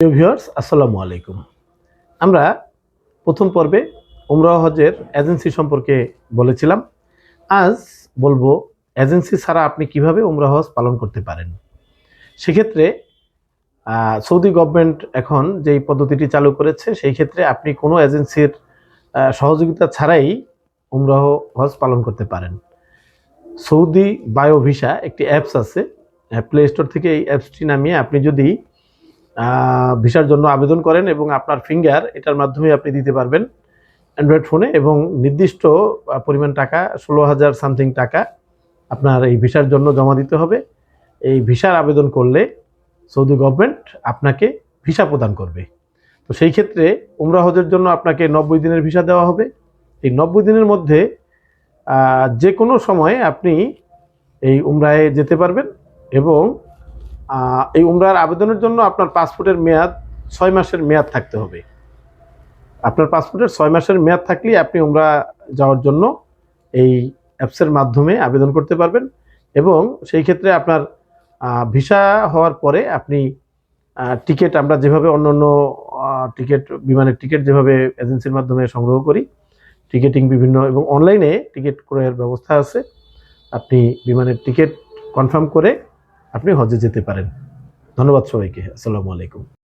Viewers, আসসালামু আলাইকুম। আমরা প্রথম পর্বে উমরাহ হজের এজেন্সি সম্পর্কে বলেছিলাম। আজ বলব, এজেন্সি ছাড়া আপনি কীভাবে উমরাহ হজ পালন করতে পারেন? সেক্ষেত্রে সৌদি গভর্নমেন্ট এখন যেই পদ্ধতিটি চালু করেছে, সেই ক্ষেত্রে আপনি কোনো এজেন্সির সহযোগিতা ছাড়াই উমরাহ হজ পালন করতে পারেন। সৌদি বায়ো ভিসা, একটি অ্যাপস আছে প্লে স্টোর থেকে এই অ্যাপসটি নামিয়ে আপনি যদি ভিসার জন্য আবেদন করেন এবং আপনার ফিঙ্গার এটার মাধ্যমে আপনি দিতে পারবেন অ্যান্ড্রয়েড ফোনে এবং নির্দিষ্ট পরিমাণ টাকা, ষোলো হাজার সামথিং টাকা আপনার এই ভিসার জন্য জমা দিতে হবে। এই ভিসার আবেদন করলে সৌদি গভর্নমেন্ট আপনাকে ভিসা প্রদান করবে। তো সেই ক্ষেত্রে উমরা হজের জন্য আপনাকে নব্বই দিনের ভিসা দেওয়া হবে। এই নব্বই দিনের মধ্যে যে কোনো সময় আপনি এই উমরায় যেতে পারবেন এবং এই উমরার আবেদনের জন্য আপনার পাসপোর্টের মেয়াদ ছয় মাসের মেয়াদ থাকতে হবে। আপনার পাসপোর্টের ছয় মাসের মেয়াদ থাকলেই আপনি উমরা যাওয়ার জন্য এই অ্যাপসের মাধ্যমে আবেদন করতে পারবেন এবং সেই ক্ষেত্রে আপনার ভিসা হওয়ার পরে আপনি টিকিট আমরা যেভাবে অন্য অন্য টিকিট, বিমানের টিকিট যেভাবে এজেন্সির মাধ্যমে সংগ্রহ করি, টিকিটিং বিভিন্ন এবং অনলাইনে টিকিট ক্রয়ের ব্যবস্থা আছে। আপনি বিমানের টিকিট কনফার্ম করে আপনি হজে যেতে পারেন। ধন্যবাদ সবাইকে। আসসালামু আলাইকুম।